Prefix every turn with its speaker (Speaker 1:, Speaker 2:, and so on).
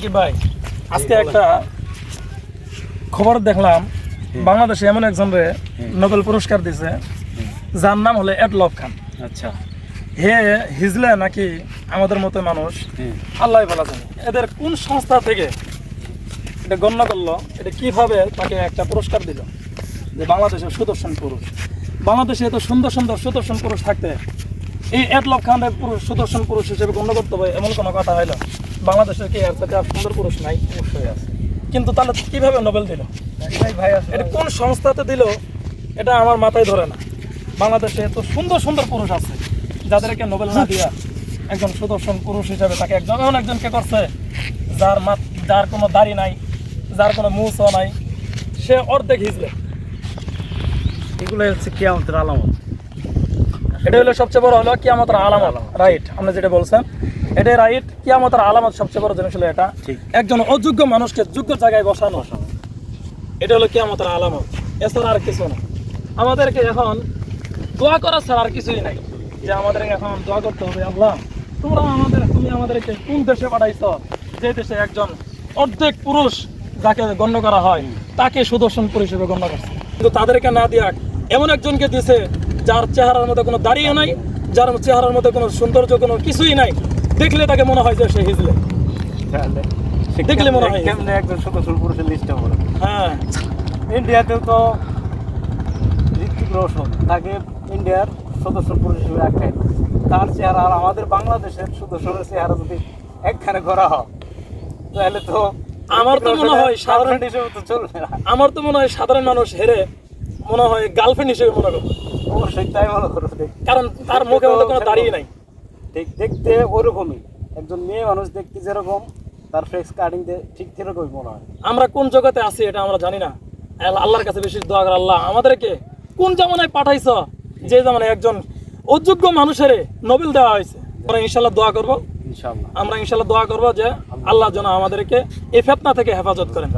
Speaker 1: সাকিব ভাই? আজকে একটা খবর দেখলাম বাংলাদেশে এমন একজনরে নোবেল পুরস্কার দিছে যার নাম হলো এডলফ খান।
Speaker 2: আচ্ছা।
Speaker 1: হে হিজলে নাকি আমাদের মতো মানুষ?
Speaker 2: হ্যাঁ।
Speaker 1: আল্লাহ ভালো জানে। এদের কোন সংস্থা থেকে এটা গণ্য করল? এটা কীভাবে তাকে একটা পুরস্কার দিল? যে বাংলাদেশের সুদর্শন পুরুষ। বাংলাদেশে এত সুন্দর সুন্দর সুদর্শন পুরুষ থাকতে এই খানের পুরুষ সুদর্শন পুরুষ হিসেবে গণ্য করতে হবে এমন কোনো কথা হইল? বাংলাদেশের কি এর থেকে সুন্দর পুরুষ নাই অবশ্যই আছে। কিন্তু তাহলে কীভাবে নোবেল দিল?
Speaker 2: ভাই
Speaker 1: এটা কোন সংস্থাতে দিল এটা আমার মাথায় ধরে না। বাংলাদেশে এত সুন্দর সুন্দর পুরুষ আছে যাদেরকে নোবেল না দিয়া একজন সুদর্শন পুরুষ হিসেবে তাকে একজন এমন একজনকে করছে যার মা যার কোনো দাড়ি নাই যার কোনো মুছ নাই সে অর্ধেক হিজলে।
Speaker 2: এগুলো হচ্ছে কেয়ামতের আলামত।
Speaker 1: এটা হলো সবচেয়ে বড় হলো কিয়ামতের আলামত রাইট আপনি যেটা বলছেন এটা রাইট কিয়ামতের আলামত সবচেয়ে বড় জিনিস হলো এটা। একজন অযোগ্য মানুষকে যোগ্য জায়গায় বসানো। এটা হলো কিয়ামতের আলামত। এছাড়া আর কিছু না। আমাদেরকে এখন দোয়া করা ছাড়া আর কিছুই নাই। যে আমাদের এখন দোয়া করতে হবে আল্লাহ তোমরা আমাদের তুমি আমাদেরকে কোন দেশে পাঠাইছ? যে দেশে একজন অর্ধেক পুরুষ যাকে গণ্য করা হয় তাকে সুদর্শন পুরুষ হিসেবে গণ্য করছে। কিন্তু তাদেরকে না দিয়া এমন একজনকে দিছে যার চেহারার মধ্যে কোনো দাঁড়িয়ে নাই যার চেহারার মধ্যে কোনো সৌন্দর্য কোনো কিছুই নাই দেখলে তাকে মনে হয় যে সে হিজলে। দেখলে মনে হয়।
Speaker 2: একজন পুরুষের লিস্টে
Speaker 1: হ্যাঁ।
Speaker 2: ইন্ডিয়াতেও তো ঋত্বিক রোশন তাকে ইন্ডিয়ার সদস্য পুরুষ হিসেবে তার চেহারা আর আমাদের বাংলাদেশের সুদর্শনের চেহারা যদি একখানে করা হয় তাহলে তো
Speaker 1: আমার তো মনে হয় সাধারণ-
Speaker 2: হিসেবে তো চলবে না।
Speaker 1: আমার তো মনে হয় সাধারণ মানুষ হেরে মনে হয় গার্লফ্রেন্ড হিসেবে মনে করবে।
Speaker 2: অবশ্যই তাই মনে করো।
Speaker 1: কারণ তার মুখে মধ্যে কোনো দাঁড়িয়ে নাই।
Speaker 2: ঠিক দেখতে ওরকমই। একজন মেয়ে মানুষ দেখতে যেরকম তার ফেক্স কাটিং ঠিক সেরকমই মনে হয়।
Speaker 1: আমরা কোন জগতে আছি এটা আমরা জানি না। আল্লাহর কাছে বেশি দোয়া করে আল্লাহ আমাদেরকে কোন জামানায় পাঠাইছ যে জামানায় একজন অযোগ্য মানুষের নোবেল দেওয়া হয়েছে? আমরা ইনশাল্লাহ দোয়া করব।
Speaker 2: ইনশাল্লাহ
Speaker 1: আমরা ইনশাল্লাহ দোয়া করব যে আল্লাহ। যেন আমাদেরকে এই ফেতনা থেকে হেফাজত করেন।